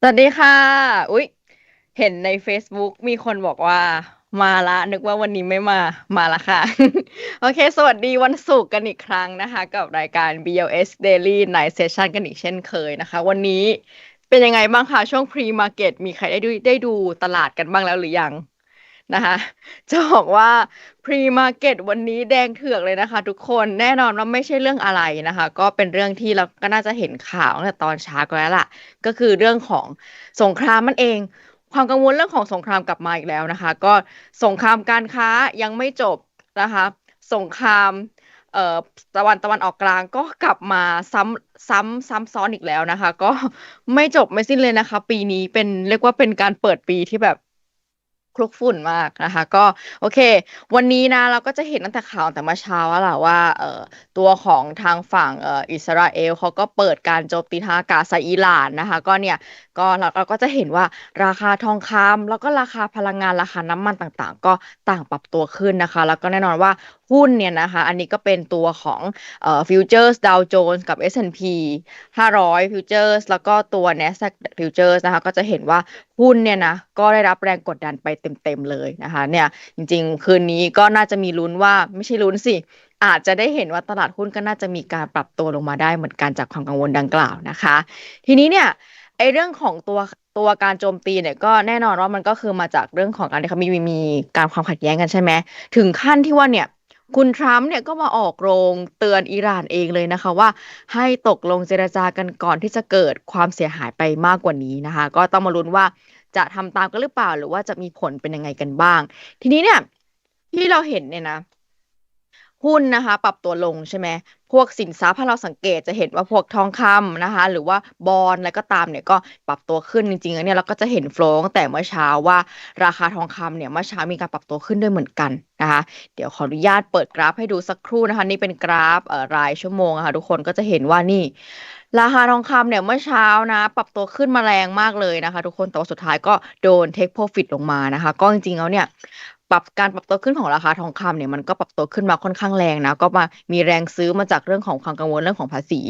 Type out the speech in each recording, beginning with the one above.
สวัสดีค่ะ อุ๊ย เห็นใน Facebook มีคนบอกว่า มาละ นึกว่าวันนี้ไม่มา มาละค่ะ โอเค สวัสดีวันศุกร์กันอีกครั้งนะคะ กับรายการ BLS Daily Night Session กันอีกเช่นเคยนะคะ วันนี้เป็นยังไงบ้างคะช่วง Pre Market มีใครได้ดูได้ดูตลาดกันบ้างแล้วหรือยัง นะคะจะบอกว่า Pre Market วันนี้แดงเถือกเลยนะคะ ทุกคนแน่นอนว่าไม่ใช่เรื่องอะไรนะคะ ก็เป็นเรื่องที่เราก็น่าจะเห็นข่าวตั้งแต่ตอนเช้าก็แล้วล่ะ ก็คือเรื่องของสงครามมันเอง ความกังวลเรื่องของสงครามกลับมาอีกแล้วนะคะ ก็สงครามการค้ายังไม่จบนะคะ สงครามเอ่อตะวันตะวันออกกลางก็กลับมาซ้ำซ้ำซ้ำซ้อนอีกแล้วนะคะ ก็ไม่จบไม่สิ้นเลยนะคะ ปีนี้เป็นเรียกว่าเป็นการเปิดปีที่แบบ คลุกฝุ่นมากนะคะ ก็โอเค วันนี้นะเราก็จะเห็นตั้งแต่ข่าวแต่เมื่อเช้าแล้วล่ะว่าเอ่อตัวของทางฝั่งเอ่ออิสราเอลเขาก็เปิดการโจมตีทางอากาศใส่อิหร่านนะคะ ก็เนี่ย ก็เราก็จะเห็นว่าราคาทองคำแล้วก็ราคาพลังงานราคาน้ำมันต่างๆ ก็ต่างปรับตัวขึ้นนะคะ แล้วก็แน่นอนว่าหุ้นเนี่ยนะคะ อันนี้ก็เป็นตัวของเอ่อฟิวเจอร์สดาวโจนส์กับ S&P 500ฟิวเจอร์สแล้วก็ตัว NASDAQ ฟิวเจอร์สนะคะ ก็จะเห็นว่าหุ้นเนี่ยนะก็ได้รับแรงกดดันไปเต็มๆเลยนะคะเนี่ยจริงๆ คืนนี้ก็น่าจะมีลุ้นว่าไม่ใช่ลุ้นสิอาจจะได้เห็นว่าตลาดหุ้นก็น่าจะมีการปรับตัวลงมาได้เหมือนกันจากความกังวลดังกล่าวนะคะ ทีนี้เนี่ย ไอเรื่องของตัวตัวการโจมตีเนี่ยก็แน่นอนว่ามันก็คือมาจากเรื่องของการที่เขามีมีมีการความขัดแย้งกันใช่ไหมถึงขั้นที่ว่าเนี่ยคุณทรัมป์เนี่ยก็มาออกโรงเตือนอิหร่านเองเลยนะคะว่า ให้ตกลงเจรจากันก่อนที่จะเกิดความเสียหายไปมากกว่านี้นะคะ ก็ต้องมาลุ้นว่าจะทำตามกันหรือเปล่า หรือว่าจะมีผลเป็นยังไงกันบ้าง ทีนี้เนี่ยที่เราเห็นเนี่ยนะ หุ้นนะคะ ปรับตัวลงใช่ไหมพวกสินทรัพย์ถ้าเราสังเกตจะเห็นว่าพวกทองคำนะคะ หรือว่าบอนด์อะไรก็ตามเนี่ยก็ปรับตัวขึ้นจริงๆแล้วเนี่ยเราก็จะเห็นโฟลว์ตั้งแต่เมื่อเช้าว่าราคาทองคำเนี่ยเมื่อเช้ามีการปรับตัวขึ้นด้วยเหมือนกันนะคะ เดี๋ยวขออนุญาตเปิดกราฟให้ดูสักครู่นะคะ นี่เป็นกราฟรายชั่วโมงนะคะทุกคนก็จะเห็นว่านี่ ราคาทองคำเนี่ยเมื่อเช้านะ ปรับตัวขึ้นมาแรงมากเลยนะคะ ทุกคนแต่ว่าสุดท้ายก็โดนเทคโปรฟิตลงมานะคะ ก็จริงๆแล้วเนี่ย ปรับการปรับตัวขึ้นของราคาทองคำเนี่ยมันก็ปรับตัวขึ้นมาค่อนข้างแรงนะ ก็มามีแรงซื้อมาจากเรื่องของความกังวลเรื่องของภาษี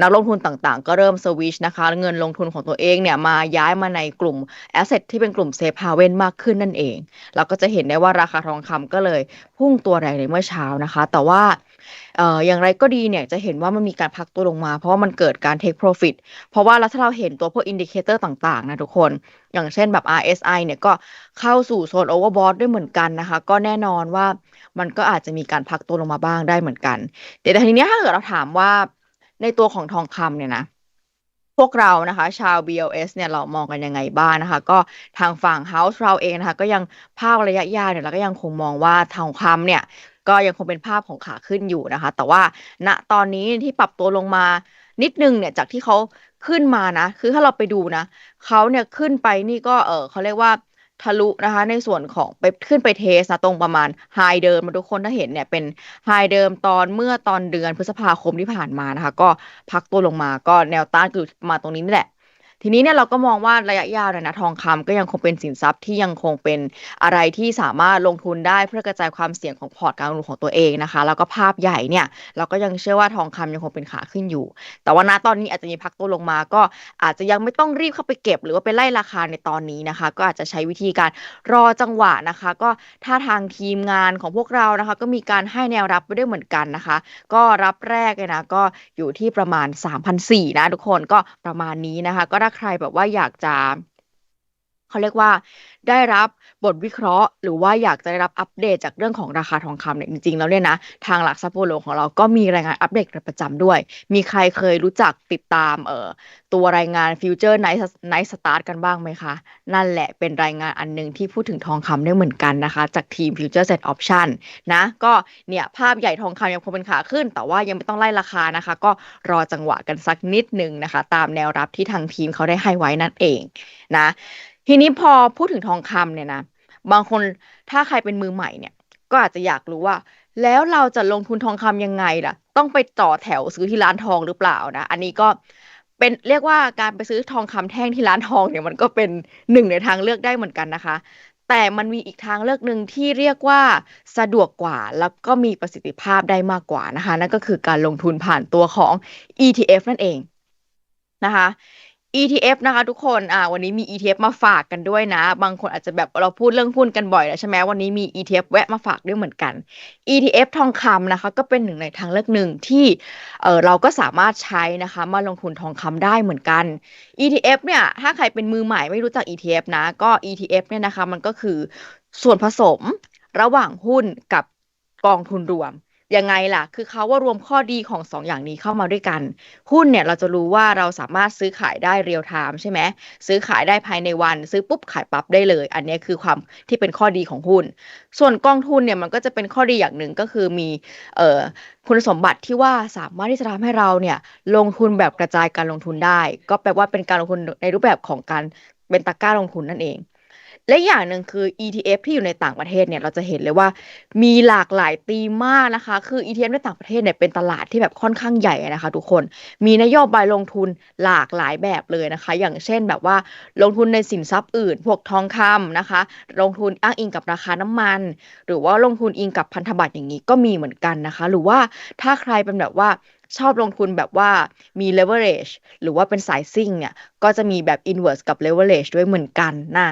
นักลงทุนต่างๆ ก็เริ่มสวิชนะคะ เงินลงทุนของตัวเองเนี่ยมาย้ายมาในกลุ่มแอสเซทที่เป็นกลุ่มเซฟฮาเวนมากขึ้นนั่นเอง เราก็จะเห็นได้ว่าราคาทองคำก็เลยพุ่งตัวแรงในเมื่อเช้านะคะ แต่ว่า เอ่ออย่างไรก็ดีเนี่ยจะเห็นว่ามันมีการพักตัวลงมา เพราะว่ามันเกิดการ take profit เพราะว่าแล้วถ้าเราเห็นตัวพวกอินดิเคเตอร์ต่างๆ นะทุกคน อย่างเช่นแบบ RSI เนี่ยก็เข้าสู่โซน overbought ด้วยเหมือนกันนะคะ ก็แน่นอนว่ามันก็อาจจะมีการพักตัวลงมาบ้างได้เหมือนกันเดี๋ยวทีนี้ถ้าเกิดเราถามว่าในตัวของทองคำเนี่ยนะพวกเรานะคะ ชาว BLS เนี่ยเรามองกันยังไงบ้างนะคะ ก็ทางฝั่ง House เราเองนะคะ ก็ยังภาพระยะยาวเนี่ยเราก็ยังคงมองว่าทองคำเนี่ย ก็ยังคงเป็นภาพของขาขึ้นอยู่นะคะ แต่ว่าณตอนนี้ที่ปรับตัวลงมานิดนึงเนี่ยจากที่เขาขึ้นมานะ คือถ้าเราไปดูนะเขาเนี่ยขึ้นไปนี่ก็เออเขาเรียกว่าทะลุนะคะ ในส่วนของไปขึ้นไปเทสนะตรงประมาณไฮเดิมมาทุกคนถ้าเห็นเนี่ยเป็นไฮเดิมตอนเมื่อตอนเดือนพฤษภาคมที่ผ่านมานะคะ ก็พักตัวลงมาก็แนวต้านคือมาตรงนี้นี่แหละ ทีนี้เนี่ยเราก็มองว่าระยะยาวเนี่ยนะทองคำก็ยังคงเป็นสินทรัพย์ที่ยังคงเป็นอะไรที่สามารถลงทุนได้เพื่อกระจายความเสี่ยงของพอร์ตการลงทุนของตัวเองนะคะ แล้วก็ภาพใหญ่เนี่ย เราก็ยังเชื่อว่าทองคำยังคงเป็นขาขึ้นอยู่ แต่ว่าณตอนนี้อาจจะมีพักตัวลงมา ก็อาจจะยังไม่ต้องรีบเข้าไปเก็บ หรือว่าไปไล่ราคาในตอนนี้นะคะ ก็อาจจะใช้วิธีการรอจังหวะนะคะ ก็ถ้าทางทีมงานของพวกเรานะคะ ก็มีการให้แนวรับไปด้วยเหมือนกันนะคะ ก็รับแรกเลยนะก็อยู่ที่ประมาณ3,400นะทุกคนก็ประมาณนี้นะคะ ก็ถ้าใครแบบว่าอยากจะ เขาเรียกว่าได้รับบทวิเคราะห์ หรือว่าอยากจะได้รับอัปเดตจากเรื่องของราคาทองคำเนี่ยจริงๆแล้วเนี่ยนะทางหลักทรัพย์บัวหลวงของเราก็มีรายงานอัปเดตประจำด้วย มีใครเคยรู้จักติดตามเอ่อตัวรายงานฟิวเจอร์ไนท์ไนท์สตาร์ทกันบ้างไหมคะ นั่นแหละเป็นรายงานอันหนึงที่พูดถึงทองคำได้เหมือนกันนะคะ จากทีม Future Set Option นนะก็เนี่ยภาพใหญ่ทองคำยังคงเป็นขาขึ้น แต่ว่ายังไม่ต้องไล่ราคานะคะ ก็รอจังหวะกันสักนิดนึงนะคะ ตามแนวรับที่ทางทีมเขาได้ให้ไว้นั่นเองนะ ทีนี้พอพูดถึงทองคำเนี่ยนะบางคนถ้าใครเป็นมือใหม่เนี่ย ก็อาจจะอยากรู้ว่า แล้วเราจะลงทุนทองคำยังไงล่ะ ต้องไปต่อแถวซื้อที่ร้านทองหรือเปล่านะ อันนี้ก็เป็นเรียกว่าการไปซื้อทองคำแท่งที่ร้านทองเนี่ยมันก็เป็นหนึ่งในทางเลือกได้เหมือนกันนะคะ แต่มันมีอีกทางเลือกหนึ่งที่เรียกว่าสะดวกกว่าแล้วก็มีประสิทธิภาพได้มากกว่านะคะ นั่นก็คือการลงทุนผ่านตัวของ ETF นั่นเองนะคะ ETF นะคะทุกคน อ่า วันนี้มี ETF มาฝากกันด้วยนะ บางคนอาจจะแบบเราพูดเรื่องหุ้นกันบ่อยแล้วใช่ไหมวันนี้มี ETF แวะมาฝากด้วยเหมือนกัน ETF ทองคำนะคะ ก็เป็นหนึ่งในทางเลือกหนึ่งที่ เออเราก็สามารถใช้นะคะ มาลงทุนทองคำได้เหมือนกัน ETF เนี่ย ถ้าใครเป็นมือใหม่ไม่รู้จัก ETF นะ ก็ ETF เนี่ยนะคะ มันก็คือส่วนผสมระหว่างหุ้นกับกองทุนรวม ยังไงล่ะ คือเขาว่ารวมข้อดีของสองอย่างนี้เข้ามาด้วยกัน หุ้นเนี่ยเราจะรู้ว่าเราสามารถซื้อขายได้เรียลไทม์ใช่ไหมซื้อขายได้ภายในวัน ซื้อปุ๊บขายปั๊บได้เลย อันนี้คือความที่เป็นข้อดีของหุ้น ส่วนกองทุนเนี่ยมันก็จะเป็นข้อดีอย่างหนึ่งก็คือมีเอ่อคุณสมบัติที่ว่าสามารถที่จะทำให้เราเนี่ยลงทุนแบบกระจายการลงทุนได้ ก็แปลว่าเป็นการลงทุนในรูปแบบของการเป็นตะกร้าลงทุนนั่นเอง และอย่างหนึ่งคือ ETF ที่อยู่ในต่างประเทศเนี่ยเราจะเห็นเลยว่ามีหลากหลายธีมมากนะคะ คือ ETF ในต่างประเทศเนี่ยเป็นตลาดที่แบบค่อนข้างใหญ่นะคะทุกคนมีนโยบายลงทุนหลากหลายแบบเลยนะคะ อย่างเช่นแบบว่าลงทุนในสินทรัพย์อื่น พวกทองคำนะคะ ลงทุนอ้างอิงกับราคาน้ำมัน หรือว่าลงทุนอิงกับพันธบัตรอย่างนี้ก็มีเหมือนกันนะคะ หรือว่าถ้าใครเป็นแบบว่า ชอบลงทุนแบบว่ามี leverage หรือว่าเป็นสายซิ่งเนี่ยก็จะมีแบบ inverse กับ leverage ด้วยเหมือนกันนะ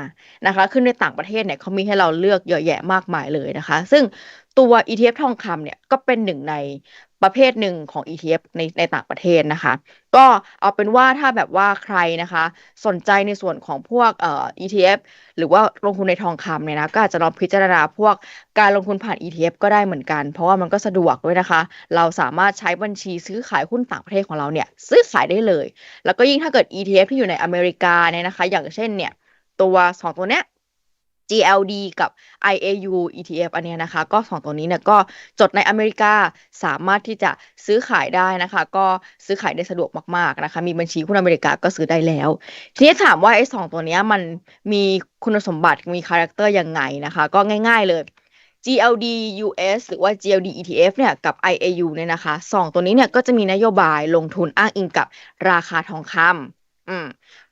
นะคะขึ้นในต่างประเทศเนี่ยเขามีให้เราเลือกเยอะแยะมากมายเลยนะคะ ซึ่งตัว ETF ทองคำเนี่ยก็เป็นหนึ่งใน ประเภทหนึ่งของ ETF ในในต่างประเทศนะคะ ก็เอาเป็นว่าถ้าแบบว่าใครนะคะ สนใจในส่วนของพวกเอ่อ ETF หรือว่าลงทุนในทองคำเนี่ยนะก็อาจจะลองพิจารณาพวกการลงทุนผ่าน ETF ก็ได้เหมือนกัน เพราะว่ามันก็สะดวกด้วยนะคะ เราสามารถใช้บัญชีซื้อขายหุ้นต่างประเทศของเราเนี่ยซื้อขายได้เลย แล้วก็ยิ่งถ้าเกิด ETF ที่อยู่ในอเมริกาเนี่ยนะคะ อย่างเช่นเนี่ยตัวสองตัวเนี้ย GLD กับ IAU ETF อันนี้นะคะ ก็สองตัวนี้เนี่ยก็จดในอเมริกาสามารถที่จะซื้อขายได้นะคะ ก็ซื้อขายได้สะดวกมากๆนะคะ มีบัญชีหุ้นอเมริกาก็ซื้อได้แล้ว ทีนี้ถามว่าไอ้สองตัวนี้มันมีคุณสมบัติมีคาแรคเตอร์ยังไงนะคะ ก็ง่าย ๆเลย GLD US หรือว่า GLD ETF เนี่ยกับ IAU เนี่ยนะคะสองตัวนี้เนี่ยก็จะมีนโยบายลงทุนอ้างอิงกับราคาทองคำอืม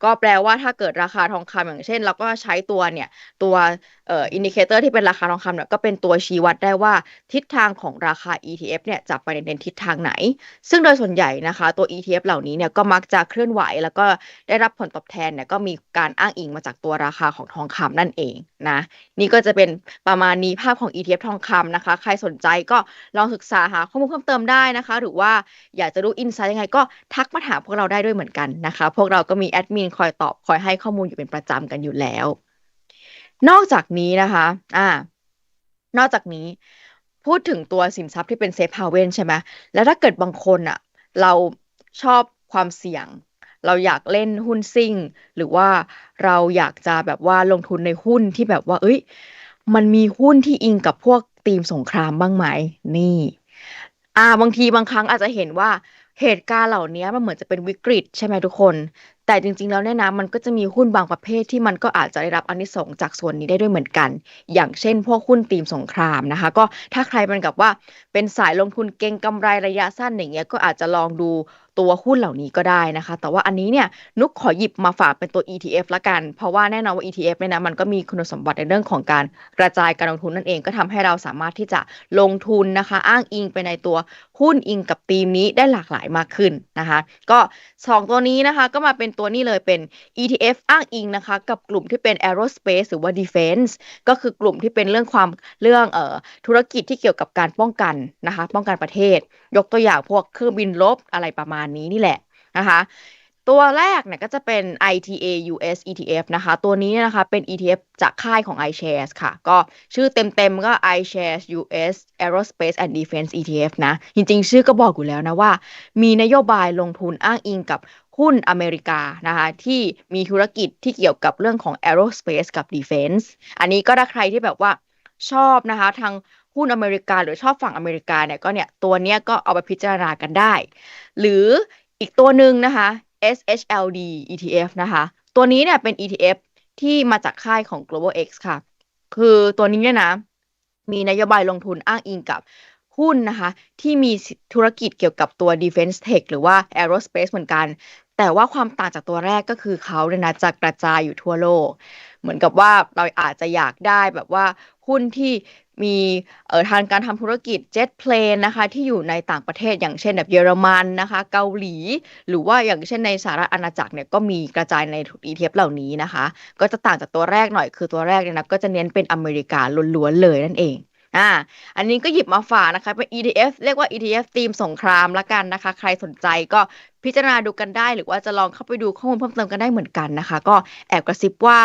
ก็แปลว่าถ้าเกิดราคาทองคำอย่างเช่น เราก็ใช้ตัวเนี่ยตัวเอ่ออินดิเคเตอร์ที่เป็นราคาทองคำเนี่ยก็เป็นตัวชี้วัดได้ว่าทิศทางของราคา ETF เนี่ยจะไปในทิศทางไหน ซึ่งโดยส่วนใหญ่นะคะตัว ETF เหล่านี้เนี่ยก็มักจะเคลื่อนไหว แล้วก็ได้รับผลตอบแทนเนี่ยก็มีการอ้างอิงมาจากตัวราคาของทองคำนั่นเอง นะ นี่ก็จะเป็นประมาณนี้ภาพของ ETF ทองคำนะคะ ใครสนใจก็ลองศึกษาหาข้อมูลเพิ่มเติมได้นะคะ หรือว่าอยากจะรู้อินไซต์ยังไงก็ทักมาถามพวกเราได้ด้วยเหมือนกันนะคะ พวกเราก็มีแอดมินคอยตอบคอยให้ข้อมูลอยู่เป็นประจำกันอยู่แล้ว นอกจากนี้นะคะ อ่า นอกจากนี้พูดถึงตัวสินทรัพย์ที่เป็นเซฟฮาเวนใช่ไหมแล้วถ้าเกิดบางคนอะเราชอบความเสี่ยง เราอยากเล่นหุ้นซิ่ง หรือว่าเราอยากจะแบบว่าลงทุนในหุ้นที่แบบว่า เอ้ย มันมีหุ้นที่อิงกับพวกธีมสงครามบ้างไหมนี่ อ่า บางทีบางครั้งอาจจะเห็นว่าเหตุการณ์เหล่านี้มันเหมือนจะเป็นวิกฤตใช่ไหมทุกคน แต่จริงๆ แล้วเนี่ยนะมันก็จะมีหุ้นบางประเภทที่มันก็อาจจะได้รับอานิสงส์จากส่วนนี้ได้ด้วยเหมือนกัน อย่างเช่น พวกหุ้นธีมสงครามนะคะ ก็ถ้าใครเป็นกับว่าเป็นสายลงทุนเก็งกำไรระยะสั้นอย่างเงี้ยก็อาจจะลองดู ตัวหุ้นเหล่านี้ก็ได้นะคะ แต่ว่าอันนี้เนี่ยนุกขอหยิบมาฝากเป็นตัว ETF ละกัน เพราะว่าแน่นอนว่า ETF เนี่ยนะมันก็มีคุณสมบัติในเรื่องของการกระจายการลงทุนนั่นเองก็ทำให้เราสามารถที่จะลงทุนนะคะ อ้างอิงไปในตัวหุ้นอิงกับธีมนี้ได้หลากหลายมากขึ้นนะคะ ก็ 2 ตัวนี้นะคะก็มาเป็นตัวนี้เลยเป็น ETF อ้างอิงนะคะ กับกลุ่มที่เป็น aerospace หรือว่า defense ก็คือกลุ่มที่เป็นเรื่องความเรื่องเอ่อธุรกิจที่เกี่ยวกับการป้องกันนะคะ ป้องกันประเทศ ยกตัวอย่างพวกเครื่องบินรบอะไรประมาณนี้นี่แหละนะคะตัวแรกเนี่ยก็จะเป็น ITA US ETF นะคะ ตัวนี้นะคะเป็น ETF จากค่ายของ iShares ค่ะ ก็ชื่อเต็มๆก็ iShares US Aerospace and Defense ETF นะ จริงๆ ชื่อก็บอกอยู่แล้วนะว่า มีนโยบายลงทุนอ้างอิงกับหุ้นอเมริกานะคะที่มีธุรกิจที่เกี่ยวกับเรื่องของ aerospace กับ defense อันนี้ก็ถ้าใครที่แบบว่าชอบนะคะทาง หุ้นอเมริกาหรือชอบฝั่งอเมริกาเนี่ยก็เนี่ยตัวเนี้ยก็เอาไปพิจารณากันได้ หรืออีกตัวหนึ่งนะคะ SHLD ETF นะคะ ตัวนี้เนี่ยเป็น ETF ที่มาจากค่ายของ Global X ค่ะ คือตัวนี้เนี่ยนะ มีนโยบายลงทุนอ้างอิงกับหุ้นนะคะ ที่มีธุรกิจเกี่ยวกับตัว defense tech หรือว่า aerospace เหมือนกัน แต่ว่าความต่างจากตัวแรกก็คือเขาเนี่ยนะจะกระจายอยู่ทั่วโลก เหมือนกับว่าเราอาจจะอยากได้แบบว่าหุ้นที่ มีเอ่อทางการทำธุรกิจเจ็ตเพลนนะคะที่อยู่ในต่างประเทศอย่างเช่นแบบเยอรมันนะคะเกาหลี หรือว่าอย่างเช่นในสหรัฐอาณาจักรเนี่ยก็มีกระจายใน ETF เหล่านี้นะคะ ก็จะต่างจากตัวแรกหน่อยคือตัวแรกเนี่ยนะก็จะเน้นเป็นอเมริกาล้วนๆเลยนั่นเอง อ่า อันนี้ก็หยิบมาฝากนะคะ เป็น ETF เรียกว่า ETF ธีมสงครามละกันนะคะ ใครสนใจก็พิจารณาดูกันได้ หรือว่าจะลองเข้าไปดูข้อมูลเพิ่มเติมกันได้เหมือนกันนะคะ ก็แอบกระซิบว่า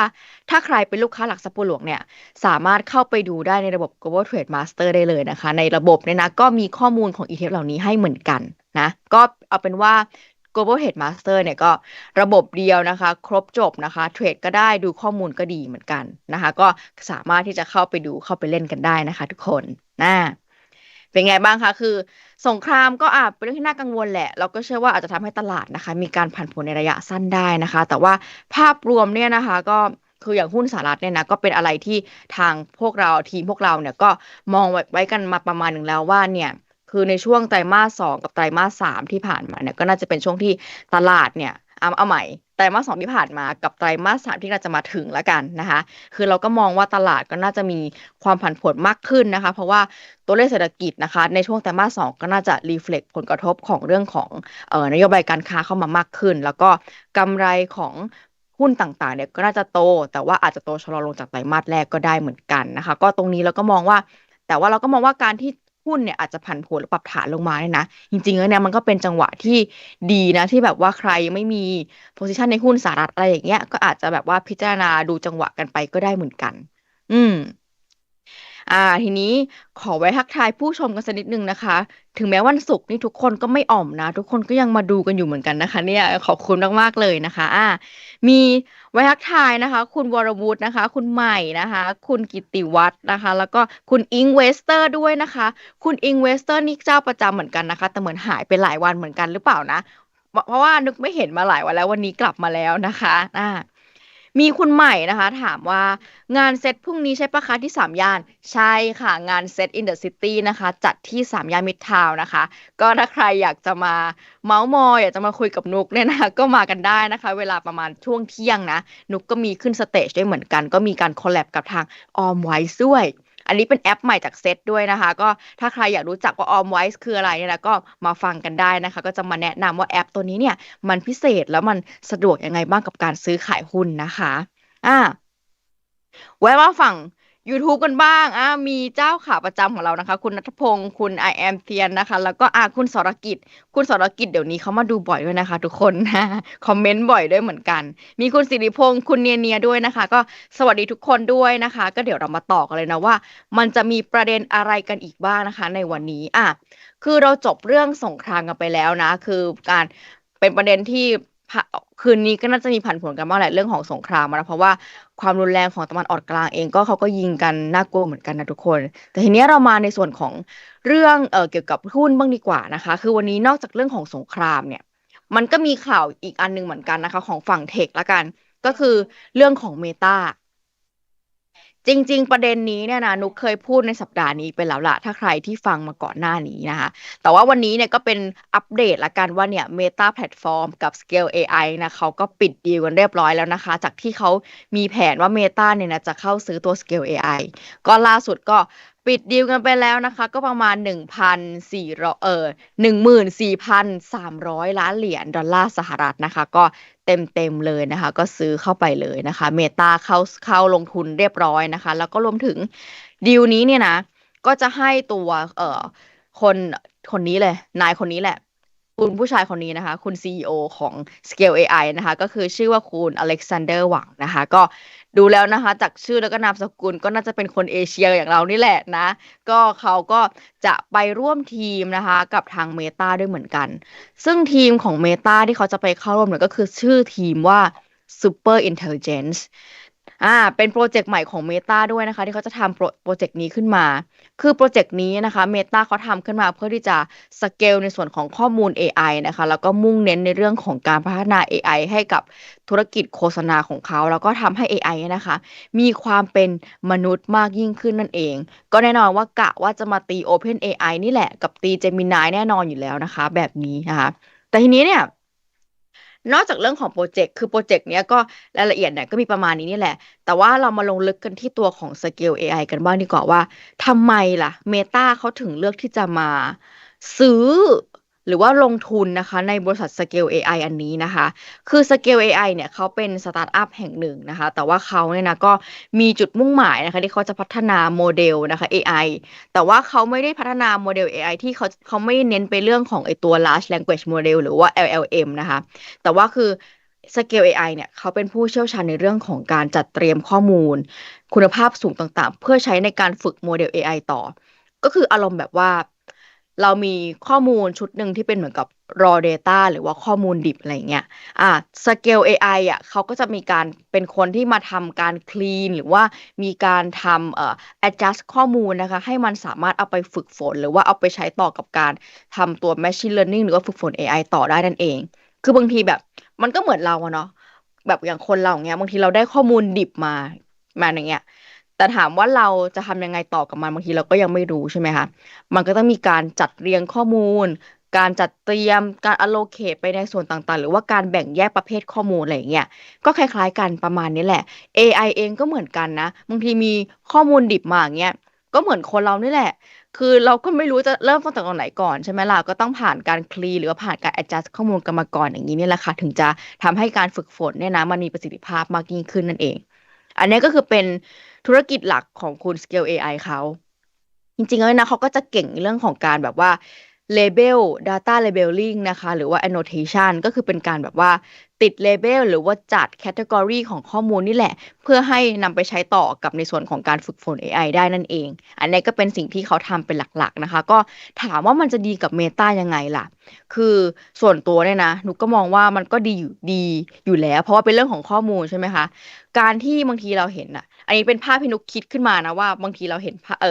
ถ้าใครเป็นลูกค้าหลักซับปูหลวงเนี่ย สามารถเข้าไปดูได้ในระบบ Global Trade Master ได้เลยนะคะ ในระบบเนี่ยนะก็มีข้อมูลของ ETF เหล่านี้ให้เหมือนกันนะ ก็เอาเป็นว่า Global Trade Master เนี่ยก็ระบบเดียวนะคะ ครบจบนะคะ เทรดก็ได้ดูข้อมูลก็ดีเหมือนกันนะคะ ก็สามารถที่จะเข้าไปดูเข้าไปเล่นกันได้นะคะ ทุกคนนะเป็นไงบ้างคะคือ สงครามก็อาจเป็นเรื่องที่น่ากังวลแหละ เราก็เชื่อว่าอาจจะทำให้ตลาดนะคะ มีการผันผวนในระยะสั้นได้นะคะ แต่ว่าภาพรวมเนี่ยนะคะ ก็คืออย่างหุ้นสหรัฐเนี่ยนะก็เป็นอะไรที่ทางพวกเราทีมพวกเราเนี่ยก็มองไว้กันมาประมาณหนึ่งแล้วว่าเนี่ย คือในช่วงไตรมาสสองกับไตรมาสสามที่ผ่านมาเนี่ยก็น่าจะเป็นช่วงที่ตลาดเนี่ยเอาเอาใหม่ไตรมาสสองที่ผ่านมากับไตรมาสสามที่เราจะมาถึงแล้วกันนะคะ คือเราก็มองว่าตลาดก็น่าจะมีความผันผวนมากขึ้นนะคะ เพราะว่าตัวเลขเศรษฐกิจนะคะ ในช่วงไตรมาสสองก็น่าจะรีเฟล็กผลกระทบของเรื่องของเอ่อนโยบายการค้าเข้ามามากขึ้น แล้วก็กำไรของหุ้นต่างๆเนี่ยก็น่าจะโต แต่ว่าอาจจะโตชะลอลงจากไตรมาสแรกก็ได้เหมือนกันนะคะ ก็ตรงนี้เราก็มองว่า แต่ว่าเราก็มองว่าการที่ หุ้นเนี่ยอาจจะผันผวนหรือปรับฐานลงมาเนี่ยนะ จริงๆแล้วเนี่ยมันก็เป็นจังหวะที่ดีนะ ที่แบบว่าใครยังไม่มีโพซิชันในหุ้นสหรัฐอะไรอย่างเงี้ยก็อาจจะแบบว่าพิจารณาดูจังหวะกันไปก็ได้เหมือนกัน อืม อ่า ทีนี้ขอไว้ทักทายผู้ชมกันสักนิดนึงนะคะ ถึงแม้วันศุกร์นี่ทุกคนก็ไม่อ่อมนะ ทุกคนก็ยังมาดูกันอยู่เหมือนกันนะคะ เนี่ยขอบคุณมากๆเลยนะคะ อ่า มีไว้ทักทายนะคะ คุณวรวุฒินะคะ คุณใหม่นะคะ คุณกิติวัฒน์นะคะ แล้วก็คุณอิงเวสเตอร์ด้วยนะคะ คุณอิงเวสเตอร์นี่เจ้าประจำเหมือนกันนะคะ แต่เหมือนหายไปหลายวันเหมือนกันหรือเปล่านะเพราะว่านึกไม่เห็นมาหลายวันแล้ววันนี้กลับมาแล้วนะคะ อ่า มีคุณใหม่นะคะ ถามว่างานเซตพรุ่งนี้ใช่ปะคะที่สามย่าน ใช่ค่ะ งานเซตอินเดอะซิตี้นะคะ จัดที่สามย่านมิตรทาวนะคะ ก็ถ้าใครอยากจะมาเมาส์มอยอยากจะมาคุยกับนุกเนี่ยนะคะก็มากันได้นะคะ เวลาประมาณช่วงเที่ยงนะ นุกก็มีขึ้นสเตจด้วยเหมือนกัน ก็มีการคอลแลบกับทางออมไว้ด้วย อันนี้เป็นแอปใหม่จากเซตด้วยนะคะ ก็ถ้าใครอยากรู้จักว่าออมไวซ์คืออะไรเนี่ยนะก็มาฟังกันได้นะคะ ก็จะมาแนะนำว่าแอปตัวนี้เนี่ยมันพิเศษแล้วมันสะดวกยังไงบ้างกับการซื้อขายหุ้นนะคะ อ่าแวะมาฝั่ง YouTube กันบ้างอ่ามีเจ้าขาประจำของเรานะคะ คุณนัทพงศ์คุณ I am เทียนนะคะ แล้วก็อ่าคุณสรกิจ คุณสรกิจเดี๋ยวนี้เขามาดูบ่อยด้วยนะคะ ทุกคนนะคอมเมนต์บ่อยด้วยเหมือนกัน มีคุณสิริพงศ์คุณเนียเนียด้วยนะคะ ก็สวัสดีทุกคนด้วยนะคะ ก็เดี๋ยวเรามาต่อกันเลยนะว่า มันจะมีประเด็นอะไรกันอีกบ้างนะคะ ในวันนี้อะคือเราจบเรื่องสงครามกันไปแล้วนะ คือการเป็นประเด็นที่คืนนี้ก็น่าจะมีผันผวนกันบ้างแหละเรื่องของสงครามนะเพราะว่า ความรุนแรงของตะวันออกกลางเองก็เขาก็ยิงกันน่ากลัวเหมือนกันนะทุกคน แต่ทีนี้เรามาในส่วนของเรื่องเออเกี่ยวกับหุ้นบ้างดีกว่านะคะ คือวันนี้นอกจากเรื่องของสงครามเนี่ย มันก็มีข่าวอีกอันหนึ่งเหมือนกันนะคะ ของฝั่งเทคละกัน ก็คือเรื่องของเมตา จริง ๆ ประเด็นนี้เนี่ยนะนุกเคยพูดในสัปดาห์นี้ไปแล้วละถ้าใครที่ฟังมาก่อนหน้านี้นะคะแต่ว่าวันนี้เนี่ยก็เป็นอัปเดตละกันว่าเนี่ย Meta Platform กับ Scale AI นะเขาก็ปิดดีลกันเรียบร้อยแล้วนะคะ จากที่เขามีแผนว่า Meta เนี่ยนะจะเข้าซื้อตัว Scale AI ก็ล่าสุดก็ปิดดีลกันไปแล้วนะคะ ก็ประมาณหนึ่งพันสี่ร้อยเออหนึ่งหมื่นสี่พันสามร้อยล้านเหรียญดอลลาร์สหรัฐนะคะ ก็ เต็มๆเลยนะคะ ก็ซื้อเข้าไปเลยนะคะ เมตาเข้าเข้าลงทุนเรียบร้อยนะคะ แล้วก็รวมถึงดีลนี้เนี่ยนะ ก็จะให้ตัวเอ่อคนคนนี้เลย นายคนนี้แหละ คุณผู้ชายคนนี้นะคะ คุณ CEO ของ Scale AI นะคะ ก็คือชื่อว่าคุณอเล็กซานเดอร์หวังนะคะ ก็ดูแล้วนะคะ จากชื่อแล้วก็นามสกุลก็น่าจะเป็นคนเอเชียอย่างเรานี่แหละนะ ก็เขาก็จะไปร่วมทีมนะคะ กับทางเมตาด้วยเหมือนกัน ซึ่งทีมของเมตาที่เขาจะไปเข้าร่วมเนี่ยก็คือชื่อทีมว่า Super Intelligence อ่า เป็นโปรเจกต์ใหม่ของ Meta ด้วยนะคะ ที่เขาจะทำโปรเจกต์นี้ขึ้นมา คือโปรเจกต์นี้นะคะ Meta เขาทำขึ้นมาเพื่อที่จะสเกลในส่วนของข้อมูล AI นะคะ แล้วก็มุ่งเน้นในเรื่องของการพัฒนา AI ให้กับธุรกิจโฆษณาของเขา แล้วก็ทำให้ AI นะคะ มีความเป็นมนุษย์มากยิ่งขึ้นนั่นเอง ก็แน่นอนว่ากะว่าจะมาตี Open AI นี่แหละกับตี Gemini แน่นอนอยู่แล้วนะคะ แบบนี้นะคะแต่ทีนี้เนี่ย นอกจากเรื่องของโปรเจกต์คือโปรเจกต์เนี้ยก็รายละเอียดเนี่ยก็มีประมาณนี้นี่แหละ แต่ว่าเรามาลงลึกกันที่ตัวของสเกล AI กันบ้างดีกว่าว่าทำไมล่ะ Meta เขาถึงเลือกที่จะมาซื้อ หรือว่าลงทุนนะคะในบริษัท Scale AI อันนี้นะคะ คือ Scale AI เนี่ยเขาเป็นสตาร์ทอัพแห่งหนึ่งนะคะ แต่ว่าเขาเนี่ยนะก็มีจุดมุ่งหมายนะคะที่เขาจะพัฒนาโมเดลนะคะ AI แต่ว่าเขาไม่ได้พัฒนาโมเดล AI ที่เขาเขาไม่เน้นไปเรื่องของไอตัว large language model หรือว่า LLM นะคะ แต่ว่าคือ Scale AI เนี่ยเขาเป็นผู้เชี่ยวชาญในเรื่องของการจัดเตรียมข้อมูล คุณภาพสูงต่างๆ เพื่อใช้ในการฝึกโมเดล AI ต่อ ก็คืออารมณ์แบบว่า เรามีข้อมูลชุดหนึ่งที่เป็นเหมือนกับ raw data หรือว่าข้อมูลดิบอะไรเงี้ย อ่า Scale AI อะเขาก็จะมีการเป็นคนที่มาทำการ clean หรือว่ามีการทำเอ่อ adjust ข้อมูลนะคะ ให้มันสามารถเอาไปฝึกฝน หรือว่าเอาไปใช้ต่อกับการทำตัว machine learning หรือว่าฝึกฝน AI ต่อได้นั่นเอง คือบางทีแบบมันก็เหมือนเราอะเนาะ แบบอย่างคนเราอย่างเงี้ย บางทีเราได้ข้อมูลดิบมา มาอย่างเงี้ย แต่ถามว่าเราจะทำยังไงต่อกับมันบางทีเราก็ยังไม่รู้ใช่ไหมคะ มันก็ต้องมีการจัดเรียงข้อมูล การจัดเตรียม การ allocate ไปในส่วนต่างๆ หรือว่าการแบ่งแยกประเภทข้อมูลอะไรเงี้ย ก็คล้ายๆกันประมาณนี้แหละ AI เองก็เหมือนกันนะ บางทีมีข้อมูลดิบมาอย่างเงี้ย ก็เหมือนคนเรานี่แหละ คือเราก็ไม่รู้จะเริ่มต้นจากตรงไหนก่อนใช่ไหมล่ะ ก็ต้องผ่านการคลีหรือว่าผ่านการ adjust ข้อมูลกันมาก่อนอย่างนี้นี่แหละค่ะ ถึงจะทำให้การฝึกฝนเนี่ยนะ มันมีประสิทธิภาพมากยิ่งขึ้นนั่นเอง อันนี้ก็คือเป็น ธุรกิจหลักของคุณ Scale AI เขาจริงๆแล้วนะเขาก็จะเก่งเรื่องของการแบบว่า label data labeling นะคะ หรือว่า annotation ก็คือเป็นการแบบว่าติด label หรือว่าจัด category ของข้อมูลนี่แหละ เพื่อให้นำไปใช้ต่อกับในส่วนของการฝึกฝน AI ได้นั่นเอง อันนี้ก็เป็นสิ่งที่เขาทำเป็นหลักๆนะคะ ก็ถามว่ามันจะดีกับ Meta ยังไงล่ะ คือส่วนตัวเนี่ยนะหนุกก็มองว่ามันก็ดีอยู่ดีอยู่แล้ว เพราะว่าเป็นเรื่องของข้อมูลใช่ไหมคะ การที่บางทีเราเห็นอะ อันนี้เป็นภาพที่นุกคิดขึ้นมานะว่า บางทีเราเห็นเอ่อ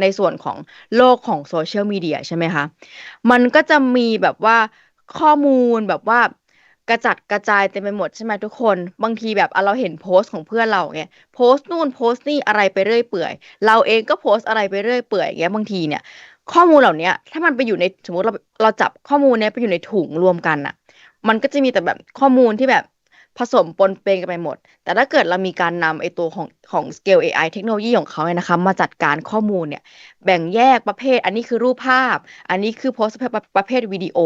ในส่วนของโลกของโซเชียลมีเดียใช่ไหมคะ มันก็จะมีแบบว่าข้อมูลแบบว่ากระจัดกระจายเต็มไปหมดใช่ไหมทุกคน บางทีแบบเราเห็นโพสต์ของเพื่อนเราไงโพสต์นู่นโพสต์นี่อะไรไปเรื่อยเปื่อย เราเองก็โพสต์อะไรไปเรื่อยเปื่อยอย่างเงี้ยบางทีเนี่ย ข้อมูลเหล่านี้ถ้ามันไปอยู่ในสมมติเราเราจับข้อมูลเนี้ยไปอยู่ในถุงรวมกันอะมันก็จะมีแต่แบบข้อมูลที่แบบ ผสมปนเปกันไปหมด แต่ถ้าเกิดเรามีการนำไอตัวของของ Scale AI เทคโนโลยีของเขาเนี่ยนะคะ มาจัดการข้อมูลเนี่ย แบ่งแยกประเภท อันนี้คือรูปภาพ อันนี้คือโพสต์ประเภทวิดีโอ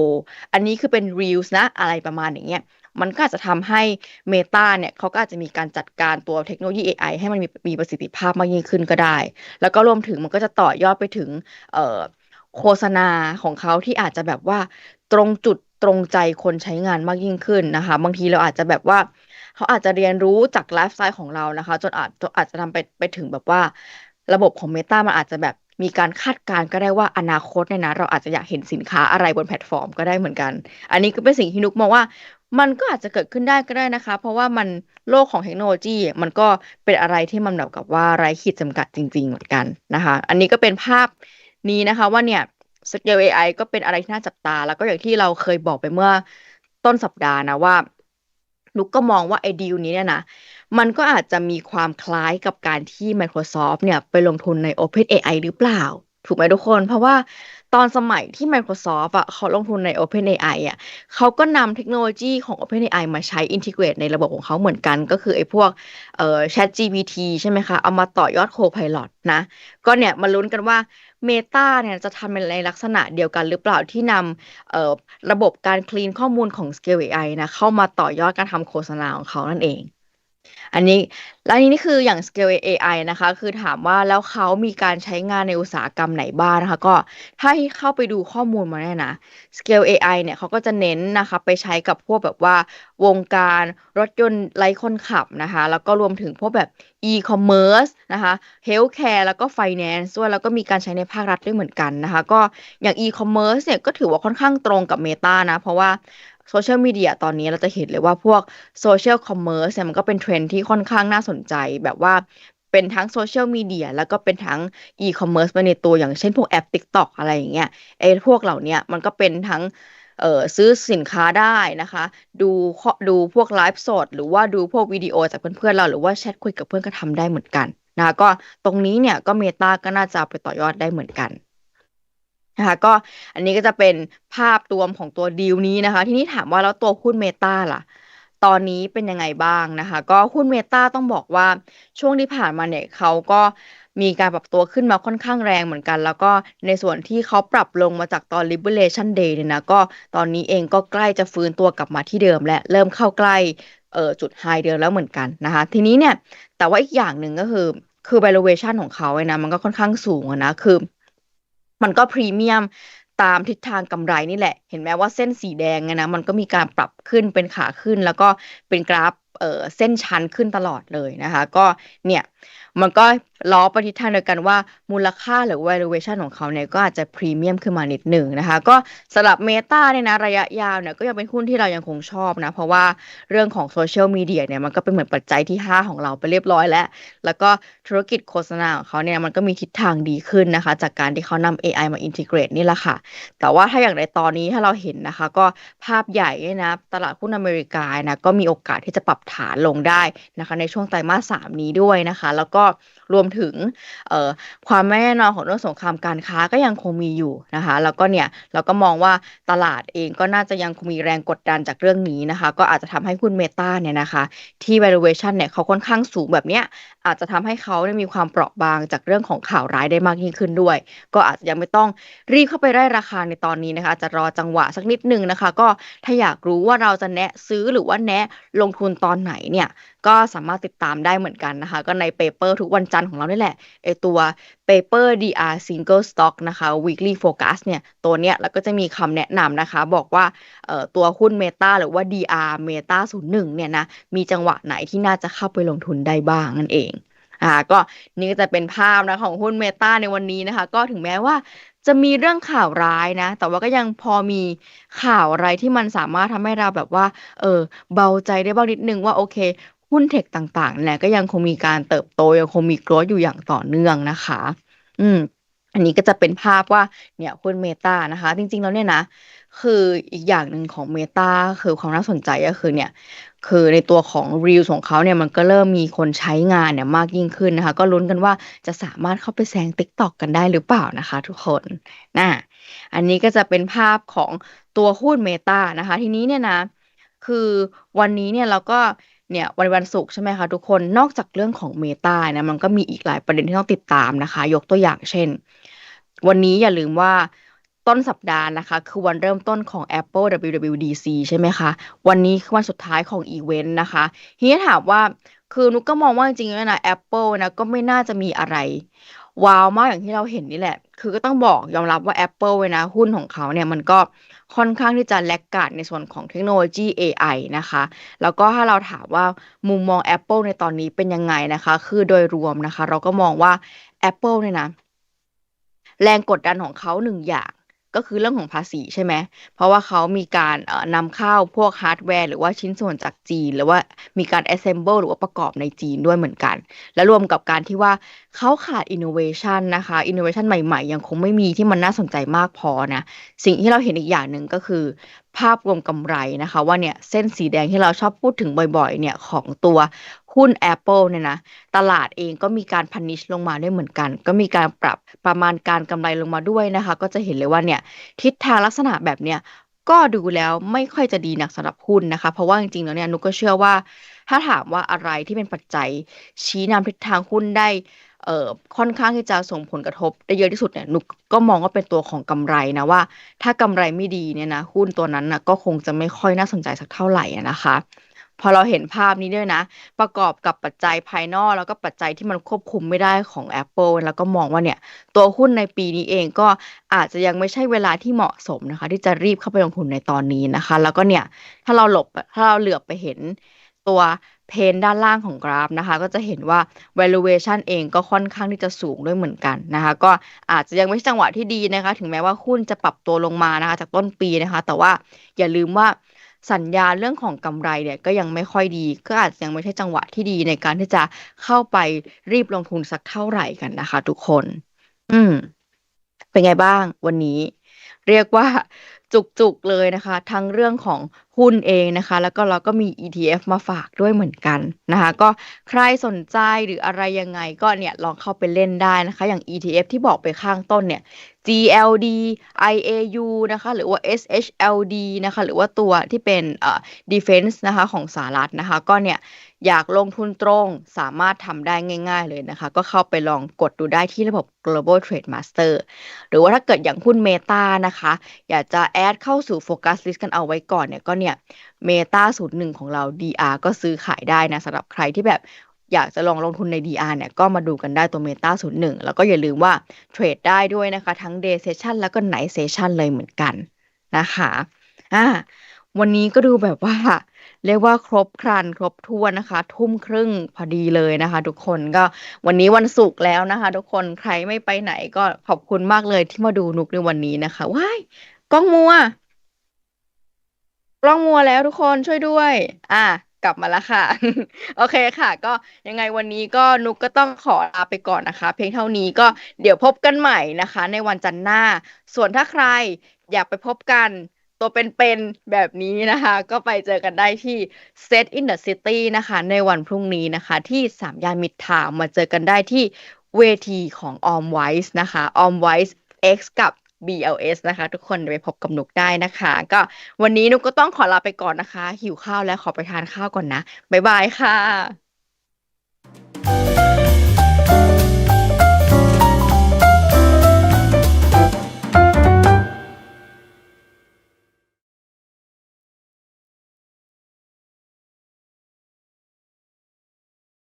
อันนี้คือเป็น Reels นะ อะไรประมาณอย่างเงี้ย มันก็อาจจะทำให้ Meta เนี่ยเขาก็อาจจะมีการจัดการตัวเทคโนโลยี AI ให้มันมีมีประสิทธิภาพมากยิ่งขึ้นก็ได้ แล้วก็รวมถึงมันก็จะต่อยอดไปถึง เอ่อโฆษณาของเขาที่อาจจะแบบว่าตรงจุด ตรงใจคนใช้งานมากยิ่งขึ้นนะคะ บางทีเราอาจจะแบบว่า เขาอาจจะเรียนรู้จากไลฟ์สไตล์ของเรานะคะ จนอาจจนอาจจะทำไปไปถึงแบบว่า ระบบของ Meta มันอาจจะแบบมีการคาดการณ์ก็ได้ว่าอนาคตเนี่ยนะ เราอาจจะอยากเห็นสินค้าอะไรบนแพลตฟอร์มก็ได้เหมือนกัน อันนี้ก็เป็นสิ่งที่นุกมองว่ามันก็อาจจะเกิดขึ้นได้ก็ได้นะคะ เพราะว่ามันโลกของเทคโนโลยี มันก็เป็นอะไรที่มันแบบกับว่าไร้ขีดจำกัดจริง ๆ เหมือนกันนะคะ อันนี้ก็เป็นภาพนี้นะคะว่าเนี่ย สเกล AI ก็เป็นอะไรที่น่าจับตา แล้วก็อย่างที่เราเคยบอกไปเมื่อต้นสัปดาห์นะว่านุกก็มองว่าไอ้ดีลนี้เนี่ยนะ มันก็อาจจะมีความคล้ายกับการที่ Microsoft เนี่ยไปลงทุนใน OpenAI หรือเปล่า ถูกไหมทุกคน เพราะว่า ตอนสมัยที่ Microsoft อะเขาลงทุนใน OpenAI อะเขาก็นำเทคโนโลยีของ OpenAI มาใช้อินทิเกรตในระบบของเขาเหมือนกัน ก็คือไอ้พวกเอ่อ ChatGPT ใช่ไหมคะ เอามาต่อยอด Copilot นะ ก็เนี่ยมาลุ้นกันว่า Meta เนี่ยจะทำในลักษณะเดียวกันหรือเปล่าที่นำเอ่อระบบการคลีนข้อมูลของ Scale AI นะเข้ามาต่อยอดการทำโฆษณาของเขานั่นเอง อันนี้แล้วนี้นี่คืออย่าง Scale AI นะคะ คือถามว่าแล้วเขามีการใช้งานในอุตสาหกรรมไหนบ้างนะคะ ก็ถ้าเข้าไปดูข้อมูลมาเนี่ยนะ Scale AI เนี่ยเขาก็จะเน้นนะคะไปใช้กับพวกแบบว่าวงการรถยนต์ไร้คนขับนะคะ แล้วก็รวมถึงพวกแบบ e-commerce นะคะ healthcare แล้วก็ finance ด้วยแล้วก็มีการใช้ในภาครัฐด้วยเหมือนกันนะคะ ก็อย่าง e-commerce เนี่ยก็ถือว่าค่อนข้างตรงกับ Meta นะ เพราะว่า โซเชียลมีเดียตอนนี้เราจะเห็นเลยว่าพวกโซเชียลคอมเมอร์สเนี่ยมันก็เป็นเทรนที่ค่อนข้างน่าสนใจ แบบว่าเป็นทั้งโซเชียลมีเดียแล้วก็เป็นทั้งอีคอมเมิร์ซไปในตัวอย่างเช่นพวกแอป TikTok อะไรอย่างเงี้ยไอ้พวกเหล่านี้มันก็เป็นทั้งเออซื้อสินค้าได้นะคะ ดูดูพวกไลฟ์สด หรือว่าดูพวกวิดีโอจากเพื่อนๆเราหรือว่าแชทคุยกับเพื่อนก็ทำได้เหมือนกันนะคะก็ตรงนี้เนี่ยก็เมตาก็น่าจะไปต่อยอดได้เหมือนกัน นะคะก็อันนี้ก็จะเป็นภาพรวมของตัวดีลนี้นะคะ ทีนี้ถามว่าแล้วตัวหุ้นเมตาล่ะ ตอนนี้เป็นยังไงบ้างนะคะ ก็หุ้นเมตาต้องบอกว่าช่วงที่ผ่านมาเนี่ยเขาก็มีการปรับตัวขึ้นมาค่อนข้างแรงเหมือนกัน แล้วก็ในส่วนที่เขาปรับลงมาจากตอน Liberation Day เนี่ยนะก็ตอนนี้เองก็ใกล้จะฟื้นตัวกลับมาที่เดิมและเริ่มเข้าใกล้เออจุดไฮเดิมแล้วเหมือนกันนะคะ ทีนี้เนี่ยแต่ว่าอีกอย่างหนึ่งก็คือคือ valuation ของเขาเนี่ยนะมันก็ค่อนข้างสูงนะคือ มันก็พรีเมียมตามทิศทางกำไรนี่แหละ เห็นไหมว่าเส้นสีแดงไงนะ มันก็มีการปรับขึ้นเป็นขาขึ้น แล้วก็เป็นกราฟ เส้นชันขึ้นตลอดเลยนะคะ ก็เนี่ยมันก็ล้อไปทิศทางเดียวกันว่ามูลค่าหรือ valuation ของเขาเนี่ยก็อาจจะพรีเมียมขึ้นมานิดหนึ่งนะคะ ก็สำหรับเมตาเนี่ยนะระยะยาวเนี่ยก็ยังเป็นหุ้นที่เรายังคงชอบนะ เพราะว่าเรื่องของโซเชียลมีเดียเนี่ยมันก็เป็นเหมือนปัจจัยที่ 5 ของเราไปเรียบร้อยแล้ว แล้วก็ธุรกิจโฆษณาของเขาเนี่ยมันก็มีทิศทางดีขึ้นนะคะ จากการที่เขานำ AI มาอินทิเกรตนี่แหละค่ะ แต่ว่าถ้าอย่างในตอนนี้ถ้าเราเห็นนะคะ ก็ภาพใหญ่นะตลาดหุ้นอเมริกานะก็มีโอกาสที่จะปรับฐานลงได้นะคะในช่วงไตรมาสสามนี้ด้วยนะคะ แล้วก็รวมถึงความไม่แน่นอนของเรื่องสงครามการค้าก็ยังคงมีอยู่นะคะ แล้วก็เนี่ยเราก็มองว่าตลาดเองก็น่าจะยังคงมีแรงกดดันจากเรื่องนี้นะคะ ก็อาจจะทำให้หุ้นเมตาเนี่ยนะคะ ที่ valuation เนี่ยเขาค่อนข้างสูงแบบเนี้ยอาจจะทำให้เขาได้มีความเปราะบางจากเรื่องของข่าวร้ายได้มากยิ่งขึ้นด้วย ก็อาจจะยังไม่ต้องรีบเข้าไปไล่ราคาในตอนนี้นะคะ จะรอจังหวะสักนิดนึงนะคะ ก็ถ้าอยากรู้ว่าเราจะแนะซื้อหรือว่าแนะลงทุนตอนไหนเนี่ยก็สามารถติดตามได้เหมือนกันนะคะ ก็ในเปเปอร์ทุกวันจันทร์ของเรานี่แหละไอตัว paper DR single stock นะคะ weekly focus เนี่ย ตัวเนี้ยแล้วก็จะมีคำแนะนำนะคะ บอกว่าเอ่อตัวหุ้น Meta หรือว่า DR Meta 01เนี่ยนะ มีจังหวะไหนที่น่าจะเข้าไปลงทุนได้บ้างนั่นเองอ่าก็นี่ก็จะเป็นภาพนะของหุ้น Meta ในวันนี้นะคะ ก็ถึงแม้ว่าจะมีเรื่องข่าวร้ายนะ แต่ว่าก็ยังพอมีข่าวอะไรที่มันสามารถทำให้เราแบบว่า เออ เบาใจได้บ้างนิดนึงว่าโอเค หุ้นเทคต่างๆเนี่ยก็ยังคงมีการเติบโตยังคงมีกรธอยู่อย่างต่อเนื่องนะคะ อืม อันนี้ก็จะเป็นภาพว่าเนี่ยหุ้นเมตานะคะ จริง ๆ แล้วเนี่ยนะ คืออีกอย่างหนึ่งของเมตาคือความน่าสนใจก็คือเนี่ย คือในตัวของ Reels ของเขาเนี่ยมันก็เริ่มมีคนใช้งานเนี่ยมากยิ่งขึ้นนะคะ ก็ลุ้นกันว่าจะสามารถเข้าไปแซง TikTok กันได้หรือเปล่านะคะ ทุกคนนะอันนี้ก็จะเป็นภาพของตัวหุ้นเมตานะคะ ทีนี้เนี่ยนะ คือวันนี้เนี่ยเราก็ เนี่ยวันวันศุกร์ใช่ไหมคะทุกคนนอกจากเรื่องของเมตานะมันก็มีอีกหลายประเด็นที่ต้องติดตามนะคะ ยกตัวอย่างเช่น วันนี้อย่าลืมว่าต้นสัปดาห์นะคะ คือวันเริ่มต้นของ Apple WWDC ใช่ไหมคะ วันนี้คือวันสุดท้ายของอีเวนต์นะคะทีนี้ถามว่าคือนุกก็มองว่าจริงๆนะ Apple นะก็ไม่น่าจะมีอะไร ว้าวมากอย่างที่เราเห็นนี่แหละ คือก็ต้องบอกยอมรับว่า Apple เว้นะ หุ้นของเขาเนี่ยมันก็ค่อนข้างที่จะแลกกาดในส่วนของเทคโนโลยี AI นะคะ แล้วก็ถ้าเราถามว่ามุมมอง Apple ในตอนนี้เป็นยังไงนะคะ คือโดยรวมนะคะ เราก็มองว่า Apple เนี่ยนะ แรงกดดันของเขาหนึ่งอย่าง ก็คือเรื่องของภาษีใช่ไหม เพราะว่าเขามีการนำเข้าพวกฮาร์ดแวร์หรือว่าชิ้นส่วนจากจีน หรือว่ามีการ assemble หรือว่าประกอบในจีนด้วยเหมือนกัน และรวมกับการที่ว่าเขาขาด innovation นะคะ innovation ใหม่ๆ ยังคงไม่มีที่มันน่าสนใจมากพอนะ สิ่งที่เราเห็นอีกอย่างหนึ่งก็คือ ภาพรวมกำไรนะคะ ว่าเนี่ยเส้นสีแดงที่เราชอบพูดถึงบ่อยๆ เนี่ยของตัว หุ้น Apple เนี่ยนะตลาดเองก็มีการพันนิชลงมาด้วยเหมือนกัน ก็มีการปรับประมาณการกำไรลงมาด้วยนะคะ ก็จะเห็นเลยว่าเนี่ยทิศทางลักษณะแบบเนี้ยก็ดูแล้วไม่ค่อยจะดีนักสำหรับหุ้นนะคะ เพราะว่าจริงๆแล้วเนี่ยนุกก็เชื่อว่า ถ้าถามว่าอะไรที่เป็นปัจจัย ชี้นำทิศทางหุ้นได้เอ่อค่อนข้างที่จะส่งผลกระทบได้เยอะที่สุดเนี่ยนุกก็มองว่าเป็นตัวของกำไรนะว่า ถ้ากำไรไม่ดีเนี่ยนะหุ้นตัวนั้นนะก็คงจะไม่ค่อยน่าสนใจสักเท่าไหร่นะคะ อเราเห็นภาพนี้ด้วยนะ ประกอบกับปัจจัยภายนอก แล้วก็ปัจจัยที่มันควบคุมไม่ได้ของ Apple แล้วก็มองว่าเนี่ย ตัวหุ้นในปีนี้เองก็อาจจะยังไม่ใช่เวลาที่เหมาะสมนะคะ ที่จะรีบเข้าไปลงทุนในตอนนี้นะคะ แล้วก็เนี่ยถ้าเราหลบถ้าเราเหลือบไปเห็นตัวเพนด้านล่างของกราฟนะคะ ก็จะเห็นว่า valuation เองก็ค่อนข้างที่จะสูงด้วยเหมือนกันนะคะ ก็อาจจะยังไม่ใช่จังหวะที่ดีนะคะ ถึงแม้ว่าหุ้นจะปรับตัวลงมานะคะ จากต้นปีนะคะ แต่ว่าอย่าลืมว่า สัญญาเรื่องของกำไรเนี่ยก็ยังไม่ค่อยดี ก็อาจจะยังไม่ใช่จังหวะที่ดีในการที่จะเข้าไปรีบลงทุนสักเท่าไหร่กันนะคะ ทุกคน อืม เป็นไงบ้างวันนี้ เรียกว่าจุกๆเลยนะคะ ทั้งเรื่องของ หุ้นเองนะคะ แล้วก็เราก็มี ETF มาฝากด้วยเหมือนกันนะคะ ก็ใครสนใจหรืออะไรยังไงก็เนี่ยลองเข้าไปเล่นได้นะคะ อย่าง ETF ที่บอกไปข้างต้นเนี่ย GLD IAU นะคะ หรือว่า SHLD นะคะ หรือว่าตัวที่เป็นเอ่อ defense นะคะของสหรัฐนะคะ ก็เนี่ยอยากลงทุนตรงสามารถทำได้ง่าย ๆเลยนะคะ ก็เข้าไปลองกดดูได้ที่ระบบ Global Trade Master หรือว่าถ้าเกิดอย่างหุ้น Meta นะคะ อยากจะแอดเข้าสู่ Focus List กันเอาไว้ก่อนเนี่ยก็เนี่ย Meta 01ของเรา DR ก็ซื้อขายได้นะสำหรับใครที่แบบอยากจะลองลงทุนใน DR เนี่ยก็มาดูกันได้ตัว Meta 01 แล้วก็อย่าลืมว่าเทรดได้ด้วยนะคะ ทั้ง Day Session แล้วก็ Night Session เลยเหมือนกันนะคะอ่าวันนี้ก็ดูแบบว่า เรียกว่าครบครัน ครบถ้วนนะคะ ทุ่มครึ่งพอดีเลยนะคะ ทุกคนก็วันนี้วันศุกร์แล้วนะคะ ทุกคนใครไม่ไปไหนก็ขอบคุณมากเลยที่มาดูนุกในวันนี้นะคะว้ายกล้องมัว กล้องมัวแล้วทุกคนช่วยด้วย อะกลับมาแล้วค่ะ โอเคค่ะ ก็ยังไงวันนี้ก็นุกก็ต้องขอลาไปก่อนนะคะ เพียงเท่านี้ก็เดี๋ยวพบกันใหม่นะคะ ในวันจันทร์หน้า ส่วนถ้าใครอยากไปพบกันตัวเป็นๆแบบนี้นะคะ ก็ไปเจอกันได้ที่ Set in the City นะคะ ในวันพรุ่งนี้นะคะ ที่สามย่านมิตรทาวมาเจอกันได้ที่เวทีของ Om Wise นะคะ Om Wise X กับ BLS นะคะ ทุกคนไปพบกับนุกได้นะคะ ก็วันนี้นุกก็ต้องขอลาไปก่อนนะคะ หิวข้าวแล้วขอไปทานข้าวก่อนนะ บ๊ายบายค่ะ